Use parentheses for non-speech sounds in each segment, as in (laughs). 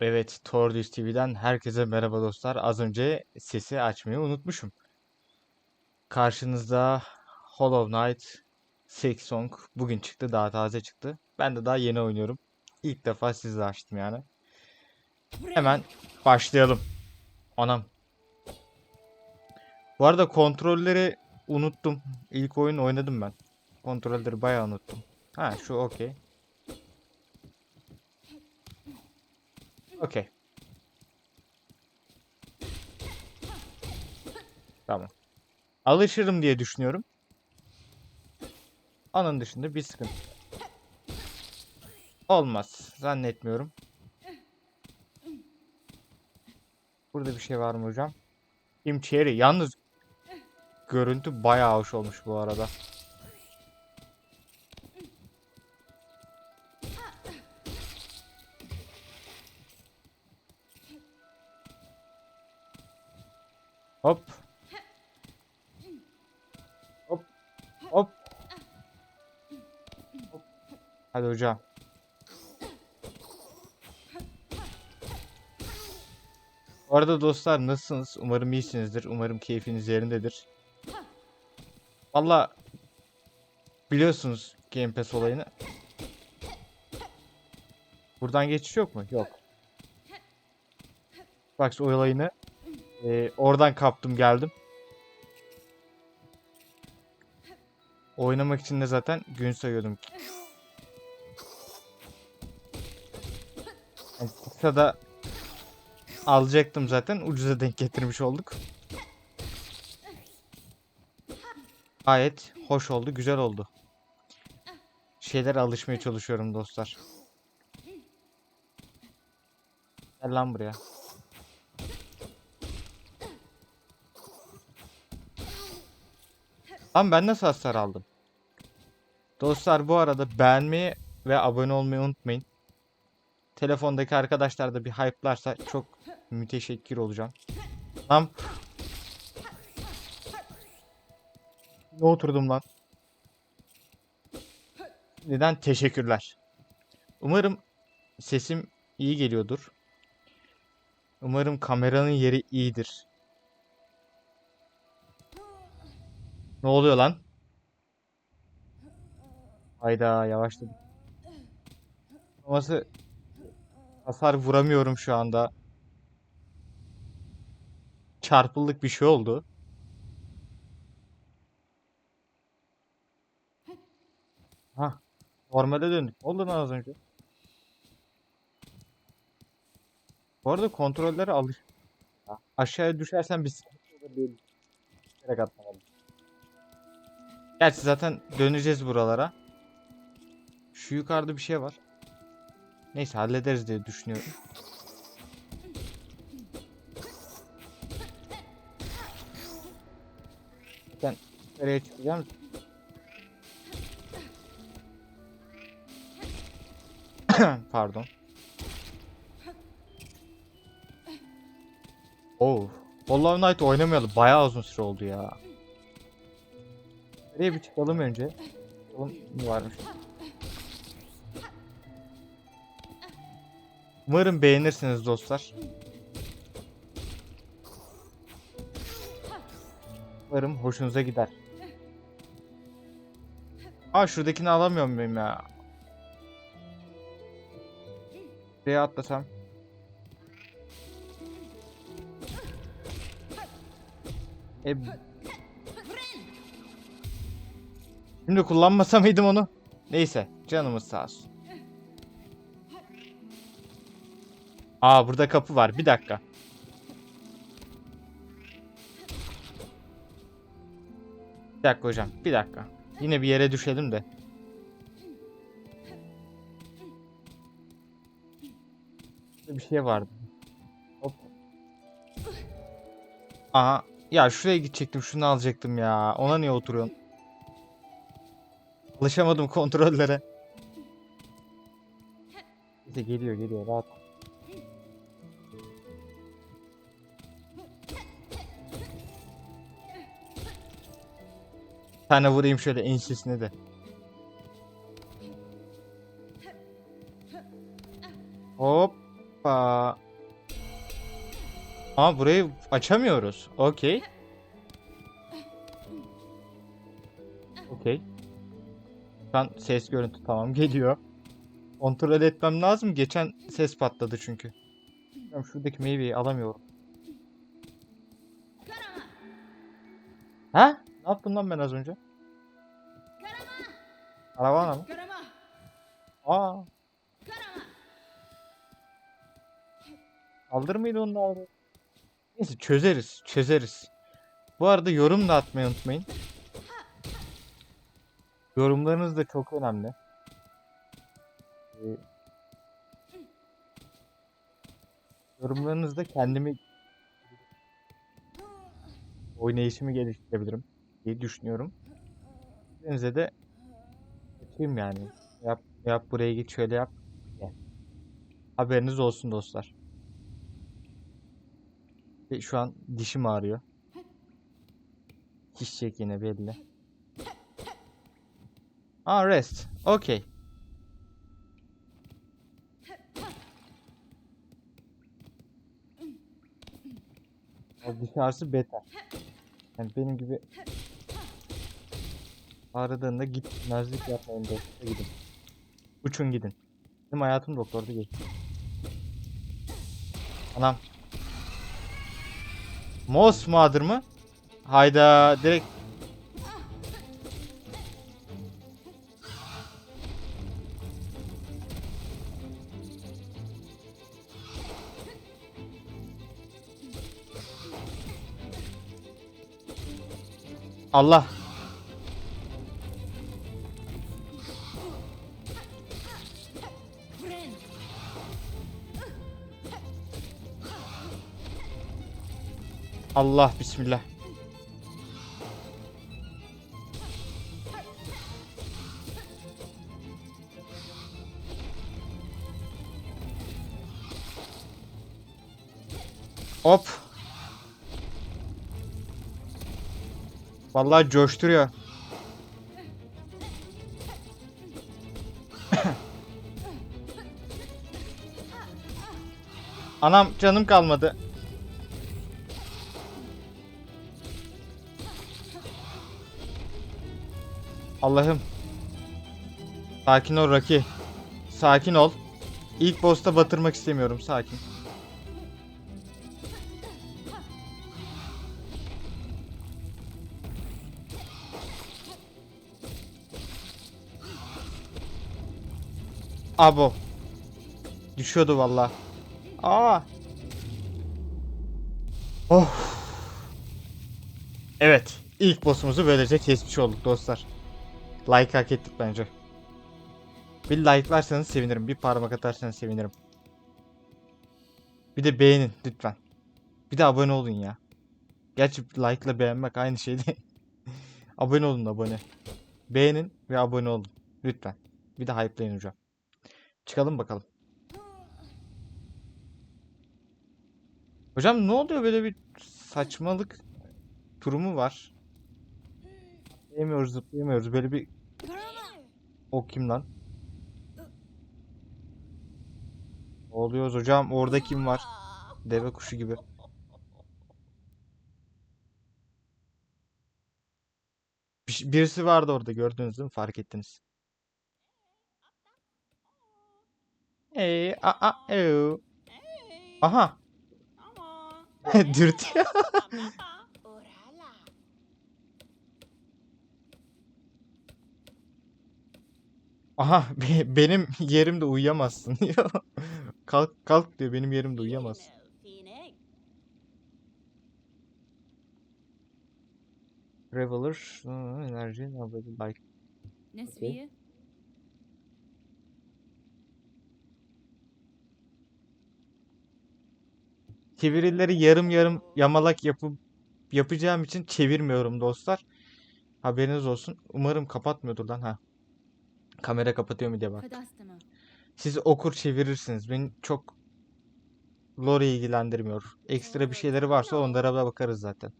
Evet, Tordis TV'den herkese merhaba dostlar. Az önce sesi açmayı unutmuşum. Karşınızda Hollow Knight Silk Song bugün çıktı, daha taze çıktı. Ben de daha yeni oynuyorum. İlk defa sizle açtım yani. Hemen başlayalım. Anam. Bu arada kontrolleri unuttum. İlk oyun oynadım ben. Kontrolleri bayağı unuttum. Ha şu okey. Okey. Tamam. Alışırım diye düşünüyorum. Onun dışında bir sıkıntı. Olmaz. Zannetmiyorum. Burada bir şey var mı hocam? Kim. Yalnız görüntü bayağı hoş olmuş bu arada. Hadi hocam. Bu arada dostlar nasılsınız? Umarım iyisinizdir. Umarım keyfiniz yerindedir. Valla biliyorsunuz Game Pass olayını. Buradan geçiş yok mu? Yok. Bak o olayını ee, oradan kaptım geldim. Oynamak için de zaten gün sayıyordum. Yani kısa da alacaktım zaten. Ucuza denk getirmiş olduk. Gayet hoş oldu, güzel oldu. Şeylere alışmaya çalışıyorum dostlar. Gel lan buraya. Lan ben nasıl hasar aldım? Dostlar bu arada beğenmeyi ve abone olmayı unutmayın. Telefondaki arkadaşlar da bir hype'larsa çok müteşekkir olacağım. Lan. Ne oturdum lan? Neden? Teşekkürler. Umarım sesim iyi geliyordur. Umarım kameranın yeri iyidir. Ne oluyor lan? Hayda yavaşladım. Aması hasar vuramıyorum şu anda. Çarpıldık bir şey oldu. Ha, normale döndük. Ne oldu lan az önce? Bu arada kontrollere alış. Aşağıya düşersen bir sıkıntı olur atlamadım. Gerçi zaten döneceğiz buralara. Şu yukarıda bir şey var. Neyse hallederiz diye düşünüyorum. Ben nereye çıkacağım? (coughs) Pardon. Oh. Hollow Knight oynamayalı bayağı uzun süre oldu ya. Nereye bir çıkalım önce. Ne varmış. Umarım beğenirsiniz dostlar. Umarım hoşunuza gider. Aa şuradakini alamıyor muyum ya? Buraya atlasam. E, Şimdi kullanmasa mıydım onu? Neyse canımız sağ olsun. Aa burada kapı var. Bir dakika. Bir dakika hocam. Bir dakika. Yine bir yere düşelim de. Bir şey vardı. Hop. Aha. Ya şuraya gidecektim. Şunu alacaktım ya. Ona niye oturuyorsun? Alışamadım (laughs) kontrollere. Neyse geliyor geliyor rahat. Tane vurayım şöyle ensesine de. Hop. Hoppa. Ama burayı açamıyoruz. Okey. Okey. Şu an ses görüntü tamam geliyor. Kontrol etmem lazım. Geçen ses patladı çünkü. Şuradaki meyveyi alamıyorum. Ha? Ne yaptım lan ben az önce? Karavana mı? Karama! Aa. Karama! Aldır mıydı ayrı? Neyse çözeriz. Çözeriz. Bu arada yorum da atmayı unutmayın. Yorumlarınız da çok önemli. Ee, yorumlarınızda kendimi oynayışımı geliştirebilirim diye düşünüyorum. Size de açayım yani. Yap, yap buraya git şöyle yap. Gel. Haberiniz olsun dostlar. Ve şu an dişim ağrıyor. Şişecek yine belli. Aa rest. Okey. Ağrısı beter. Yani benim gibi ağrıdığında git nazlik yapmayın doktora gidin. Uçun gidin. Benim hayatım doktorda geçti. Anam. Moss Mother mı? Hayda direkt Allah. Allah bismillah. Hop. Vallahi coşturuyor. (coughs) Anam canım kalmadı. Allah'ım. Sakin ol Raki. Sakin ol. İlk boss'ta batırmak istemiyorum. Sakin. Abo. Düşüyordu valla. Aa. Oh. Evet. ilk boss'umuzu böylece kesmiş olduk dostlar. Like hak ettik bence. Bir like'larsanız sevinirim. Bir parmak atarsanız sevinirim. Bir de beğenin lütfen. Bir de abone olun ya. Gerçi like ile beğenmek aynı şey değil. (laughs) abone olun abone. Beğenin ve abone olun. Lütfen. Bir de hype'layın hocam. Çıkalım bakalım. Hocam ne oluyor böyle bir saçmalık durumu var. Zıplayamıyoruz zıplayamıyoruz. Böyle bir o kim lan? Oluyoruz hocam? Orada kim var? Deve kuşu gibi. Bir- birisi vardı orada gördünüz değil mi? Fark ettiniz. Ey, a a ew. Aha. (laughs) Dürtüyor. Aha (laughs) be- benim (laughs) yerimde uyuyamazsın diyor. (laughs) Kalk kalk diyor benim yerimde uyuyamazsın. Traveler, ıı, enerji, nobody like. Nesviye? Çevirileri yarım yarım yamalak yapıp yapacağım için çevirmiyorum dostlar. Haberiniz olsun. Umarım kapatmıyordur lan ha. Kamera kapatıyor mu diye bak. Siz okur çevirirsiniz. Beni çok lore ilgilendirmiyor. Ekstra bir şeyleri varsa onlara da bakarız zaten.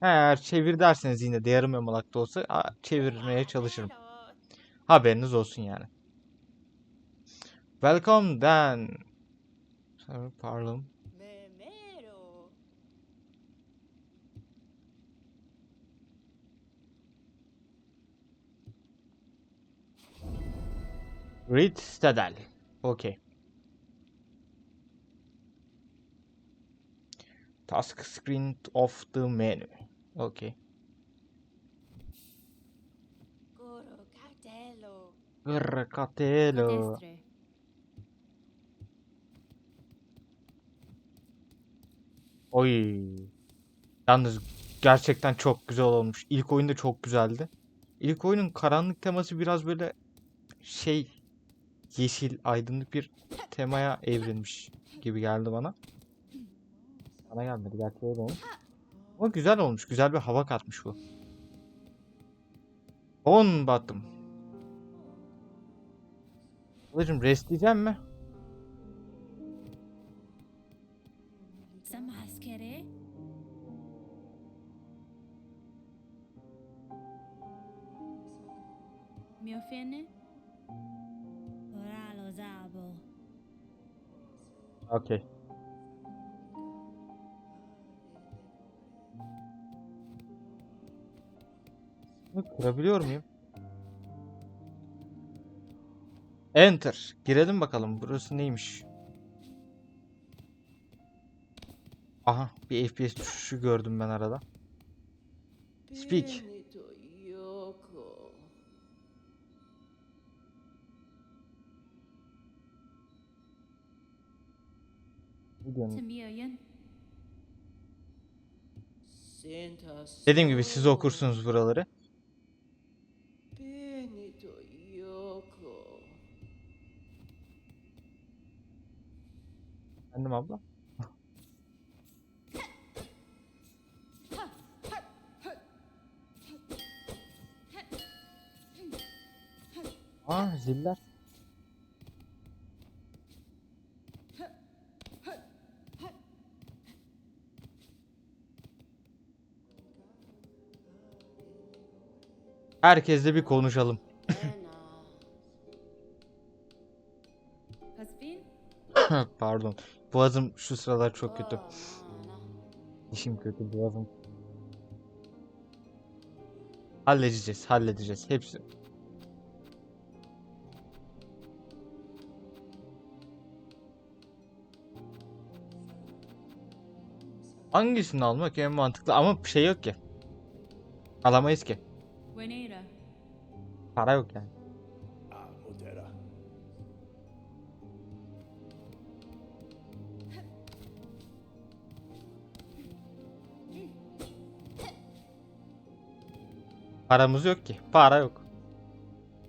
Eğer çevir derseniz yine de yarım yamalak da olsa çevirmeye çalışırım. Haberiniz olsun yani. Welcome Dan. Sonra pardon. Memero. Read Stadel. Okay. Task screen of the menu. Gracatello. Destre. Oy. Yalnız gerçekten çok güzel olmuş. İlk oyunda çok güzeldi. İlk oyunun karanlık teması biraz böyle şey yeşil aydınlık bir temaya evrilmiş gibi geldi bana. Bana gelmedi gerçi öyle olmuş. Ama güzel olmuş. Güzel bir hava katmış bu. 10 battım. Ablacım restleyeceğim mi? Sa Okey. Kırabiliyor muyum? Enter. Girelim bakalım. Burası neymiş? Aha, bir FPS düşüşü gördüm ben arada. Speak. Diyorsun? Dediğim gibi siz okursunuz buraları. Efendim abla? (laughs) Aa ziller. Herkesle bir konuşalım. (laughs) Pardon. Boğazım şu sıralar çok kötü. Ana. Dişim kötü, boğazım. Halledeceğiz, halledeceğiz. Hepsi. Hangisini almak en mantıklı ama bir şey yok ki. Alamayız ki. Para yok yani. Ah. Paramız yok ki. Para yok.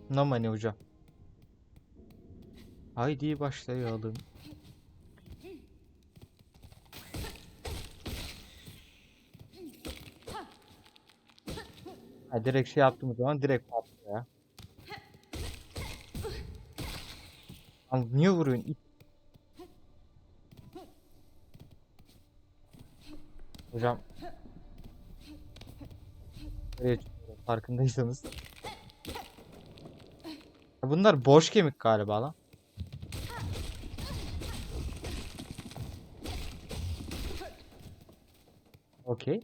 No money hocam. Haydi başlayalım. Ha, direkt şey yaptığımız zaman direkt patlıyor ya. Lan niye vuruyorsun? İt. Hocam. Farkındaysanız. Bunlar boş kemik galiba lan. Okey.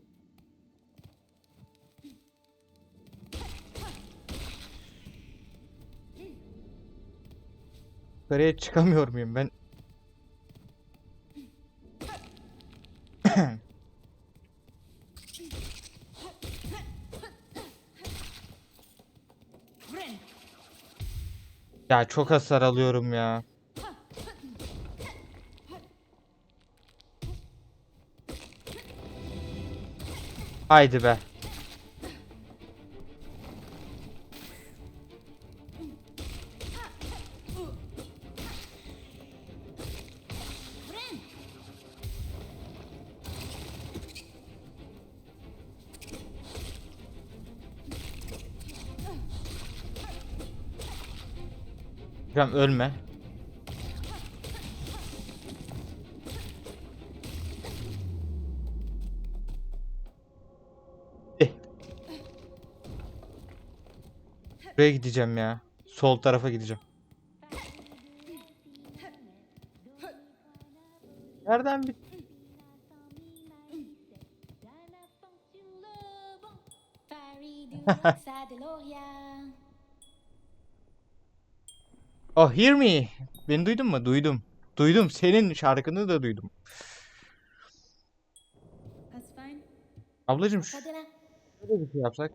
Yukarıya çıkamıyor muyum ben? (clears throat) Ya çok hasar alıyorum ya. Haydi be. İkram ölme. Eh. Buraya gideceğim ya. Sol tarafa gideceğim. Nereden bir... (laughs) Oh hear me. Beni duydun mu? Duydum. Duydum. Senin şarkını da duydum. Ablacım şu şöyle bir şey yapsak.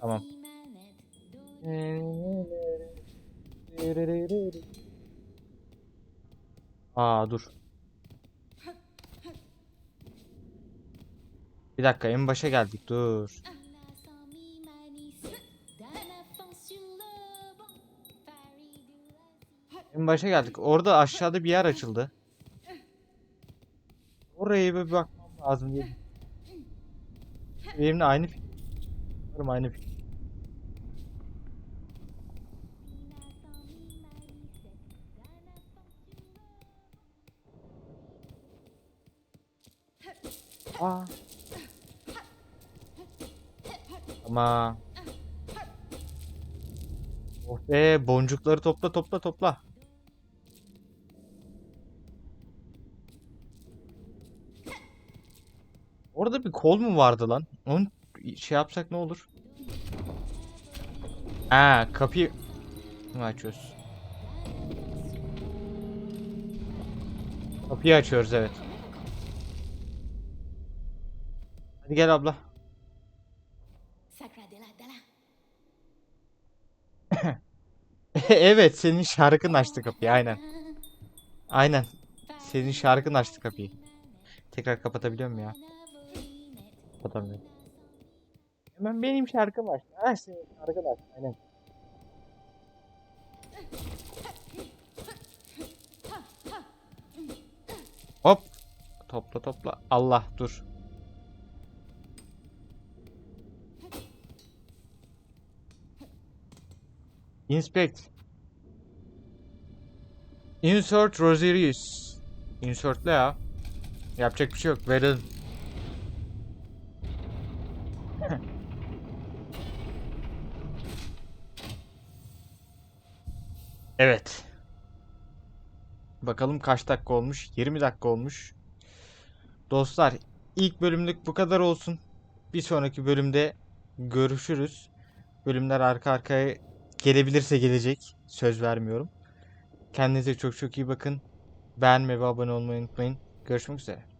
Tamam. Aa dur. Bir dakika en başa geldik. Dur. En başa geldik. Orada aşağıda bir yer açıldı. Oraya bir bakmam lazım diye. Benimle aynı fikir. Aynı fikir. Aa. Ama. Oh be boncukları topla topla topla. Orada bir kol mu vardı lan? Onu şey yapsak ne olur? Ha kapıyı mı açıyoruz? Kapıyı açıyoruz evet. Hadi gel abla. (laughs) Evet senin şarkın açtı kapıyı aynen. Aynen. Senin şarkın açtı kapıyı. Tekrar kapatabiliyor muyum ya? Kapatamıyorum. Hemen benim şarkım açtı. Ah senin şarkın açtı aynen. Hop. Topla topla. Allah dur. Inspect. Insert Rosarius. Insertle ya. Yapacak bir şey yok. Verin. (laughs) Evet. Bakalım kaç dakika olmuş? 20 dakika olmuş. Dostlar, ilk bölümlük bu kadar olsun. Bir sonraki bölümde görüşürüz. Bölümler arka arkaya gelebilirse gelecek. Söz vermiyorum. Kendinize çok çok iyi bakın. Beğenmeyi ve abone olmayı unutmayın. Görüşmek üzere.